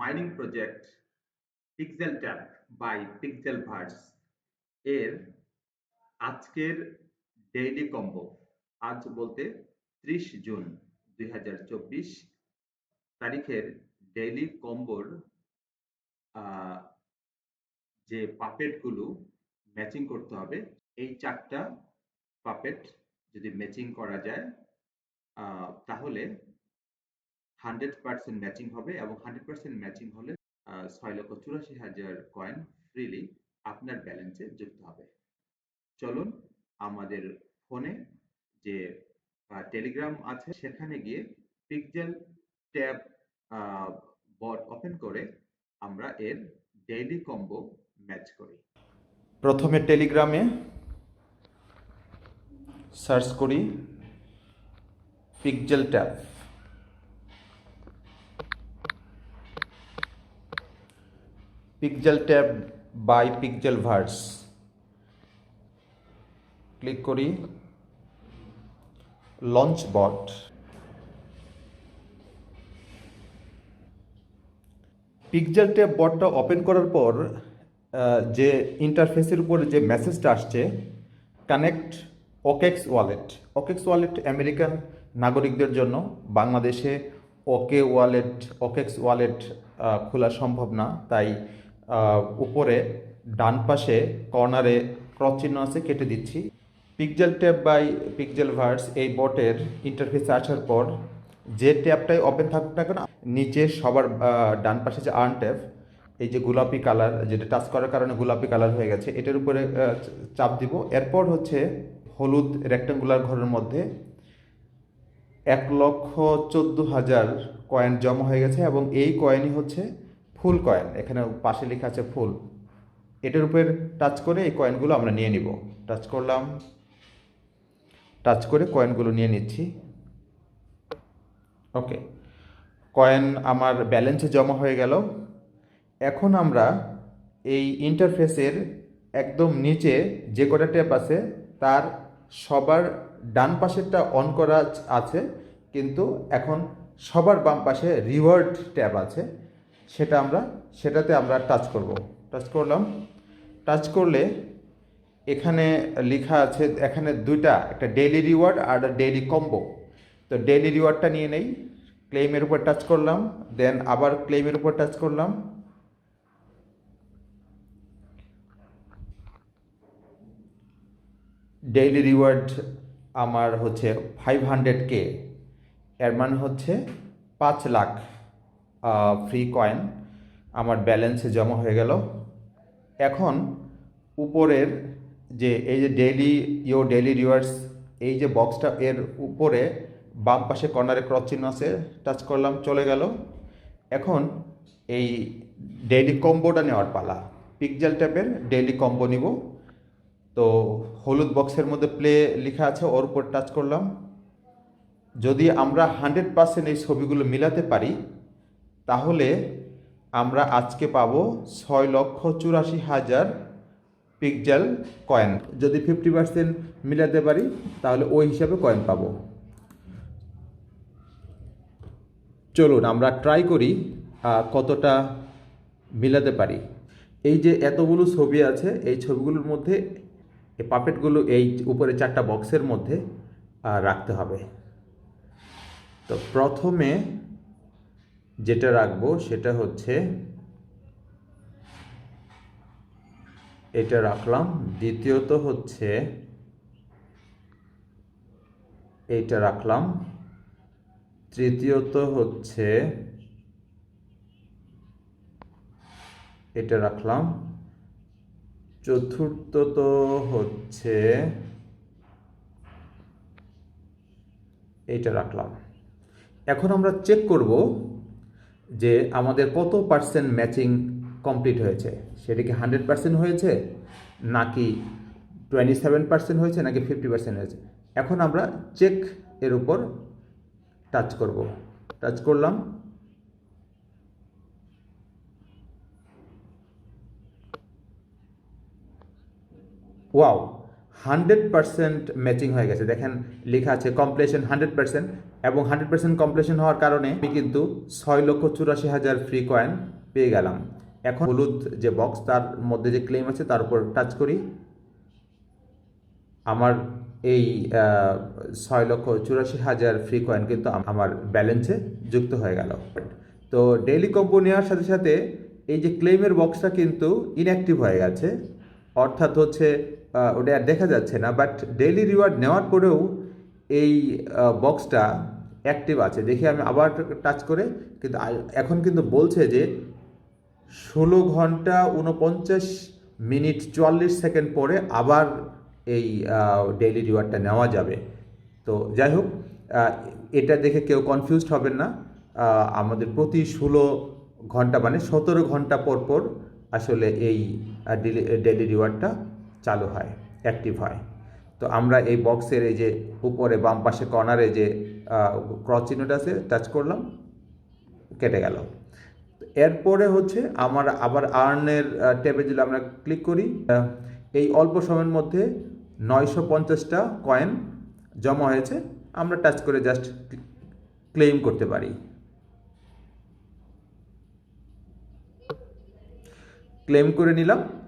Mining project pixel tap by pixel verse এর আজকের daily combo আজ বলতে ত্রিশ জুন দুই হাজার চব্বিশ তারিখের ডেইলি কম্বোর যে পাপেটগুলো ম্যাচিং করতে হবে, এই চারটা পাপেট যদি ম্যাচিং করা যায় তাহলে হান্ড্রেড পার্সেন্ট ম্যাচিং হবে এবং হান্ড্রেড পার্সেন্ট ম্যাচিং হলে ছয় লক্ষ চুরাশি হাজার কয়েন ফ্রিলি আপনার ব্যালেন্সে যুক্ত হবে। চলুন আমাদের ফোনে যে টেলিগ্রাম আছে, সেখানে গিয়ে পিকজেল ট্যাব বট ওপেন করে আমরা এর ডেইলি কম্বো ম্যাচ করি। প্রথমে টেলিগ্রামে সার্চ করি pixel tab. Pixel tab by pixel verse click করি। লঞ্চ বট পিকজেল ট্যাব বটটা ওপেন করার পর যে ইন্টারফেসের উপর যে মেসেজটা আসছে connect OKX wallet OKX wallet American নাগরিকদের জন্য। বাংলাদেশে ওকে ওয়ালেট ওকেক্স ওয়ালেট খোলা সম্ভব না। তাই উপরে ডান পাশে কর্নারে ক্রস চিহ্ন আছে, কেটে দিচ্ছি। Pixel tab by pixel verse এই বটের ইন্টারফেসে আসার পর যে ট্যাবটাই ওপেন থাকুক না কেন, নিচে সবার ডান পাশে যে আর্ন ট্যাব এই যে গোলাপি কালার যেটা টাচ করার কারণে গোলাপি কালার হয়ে গেছে, এটার উপরে চাপ দিব। এরপর হচ্ছে হলুদ রেক্টাঙ্গুলার ঘরের মধ্যে এক লক্ষ চোদ্দ হাজার কয়েন জমা হয়ে গেছে এবং এই কয়েনই হচ্ছে ফুল কয়েন, এখানে পাশে লেখা আছে ফুল। এটার উপর টাচ করে এই কয়েনগুলো আমরা নিয়ে নিব। টাচ করলাম। টাচ করে কয়েনগুলো নিয়ে নিচ্ছি। ওকে কয়েন আমার ব্যালেন্সে জমা হয়ে গেল। এখন আমরা এই ইন্টারফেসের একদম নিচে যে কটা ট্যাপ আছে, তার সবার ডান পাশেরটা অন করা আছে, কিন্তু এখন সবার বাম পাশে রিওয়ার্ড ট্যাব আছে। সেটা আমরা, সেটাতে আমরা টাচ করব। টাচ করলাম। টাচ করলে এখানে লেখা আছে, এখানে দুইটা, একটা ডেইলি রিওয়ার্ড আর ডেইলি কম্বো তো ডেইলি রিওয়ার্ডটা নিয়ে নেই। ক্লেইমের উপর টাচ করলাম। দেন আবার ক্লেইমের উপর টাচ করলাম। ডেইলি রিওয়ার্ড আমার হচ্ছে ফাইভ হান্ড্রেড কে এর মানে হচ্ছে পাঁচ লাখ। ফ্রি কয়েন আমার ব্যালেন্সে জমা হয়ে গেল। এখন উপরের যে, এই যে ডেইলি ইও ডেইলি রিওয়ার্ডস এই যে বক্সটা এর উপরে বাম পাশে কর্নারে ক্রস চিহ্ন আছে টাচ করলাম, চলে গেল। এখন এই ডেইলি কম্বোটা নেওয়ার পালা। পিকজেল ট্যাপের ডেইলি কম্বো নিব। তো হলুদ বক্সের মধ্যে প্লে লেখা আছে, ওর উপর টাচ করলাম। যদি আমরা হান্ড্রেড পার্সেন্ট এই ছবিগুলো মিলাতে পারি তাহলে আমরা আজকে পাবো ছয় লক্ষ চুরাশি হাজার পিকজেল কয়েন। যদি ফিফটি পার্সেন্ট মিলাতে পারি, তাহলে ওই হিসাবে কয়েন পাবো। চলুন, আমরা ট্রাই করি কতটা মিলাতে পারি। এই যে এতগুলো ছবি আছে, এই ছবিগুলোর মধ্যে পাপেটগুলো এই উপরে চারটা বক্সের মধ্যে রাখতে হবে। তো প্রথমে যেটা রাখব সেটা হচ্ছে এটা রাখলাম। দ্বিতীয়ত হচ্ছে এইটা রাখলাম। তৃতীয়ত হচ্ছে এটা রাখলাম। চতুর্থত হচ্ছে এটা রাখলাম। এখন আমরা চেক করব যে আমাদের কত পার্সেন্ট ম্যাচিং কমপ্লিট হয়েছে? সেটা কি হান্ড্রেড পার্সেন্ট হয়েছে? নাকি টোয়েন্টি সেভেন পার্সেন্ট হয়েছে? নাকি ফিফটি পার্সেন্ট হয়েছে? এখন আমরা চেক এর উপর টাচ করব। টাচ করলাম। ওয়াও হান্ড্রেড পার্সেন্ট ম্যাচিং হয়ে গেছে। দেখেন, লেখা আছে কমপ্লেশন হান্ড্রেড পার্সেন্ট এবং হান্ড্রেড পার্সেন্ট কমপ্লেশন হওয়ার কারণে আমি কিন্তু ছয় লক্ষ চুরাশি হাজার ফ্রি কয়েন পেয়ে গেলাম। এখন হলুদ যে বক্স তার মধ্যে যে ক্লেম আছে, তার উপর টাচ করি। আমার এই ছয় লক্ষ চুরাশি হাজার ফ্রি কয়েন কিন্তু আমার ব্যালেন্সে যুক্ত হয়ে গেল। তো ডেইলি কম্পো নেওয়ার সাথে সাথে এই যে ক্লেমের বক্সটা কিন্তু ইনঅ্যাক্টিভ হয়ে গেছে। অর্থাৎ হচ্ছে ওটা আর দেখা যাচ্ছে না বাট ডেইলি রিওয়ার্ড নেওয়ার পরেও এই বক্সটা অ্যাক্টিভ আছে। দেখি আমি আবার টাচ করে, কিন্তু এখন কিন্তু বলছে যে ষোলো ঘণ্টা উনপঞ্চাশ মিনিট চুয়াল্লিশ সেকেন্ড পরে আবার এই ডেইলি রিওয়ার্ডটা নেওয়া যাবে। তো যাই হোক এটা দেখে কেউ কনফিউজড হবেন না। আমাদের প্রতি ষোলো ঘণ্টা মানে সতেরো ঘণ্টা পর পর আসলে এই ডেলি রিওয়ার্ডটা চালু হয় অ্যাক্টিভ হয়। তো আমরা এই বক্সের এই যে উপরে বাম পাশে কর্নারে যে ক্রস চিহ্নটা আছে টাচ করলাম, কেটে গেল। এরপরে হচ্ছে আমার আবার আর্নের ট্যাবে যদি আমরা ক্লিক করি এই অল্প সময়ের মধ্যে নয়শো পঞ্চাশটা কয়েন জমা হয়েছে, আমরা টাচ করে জাস্ট ক্লেম করতে পারি। ক্লেম করে নিলাম।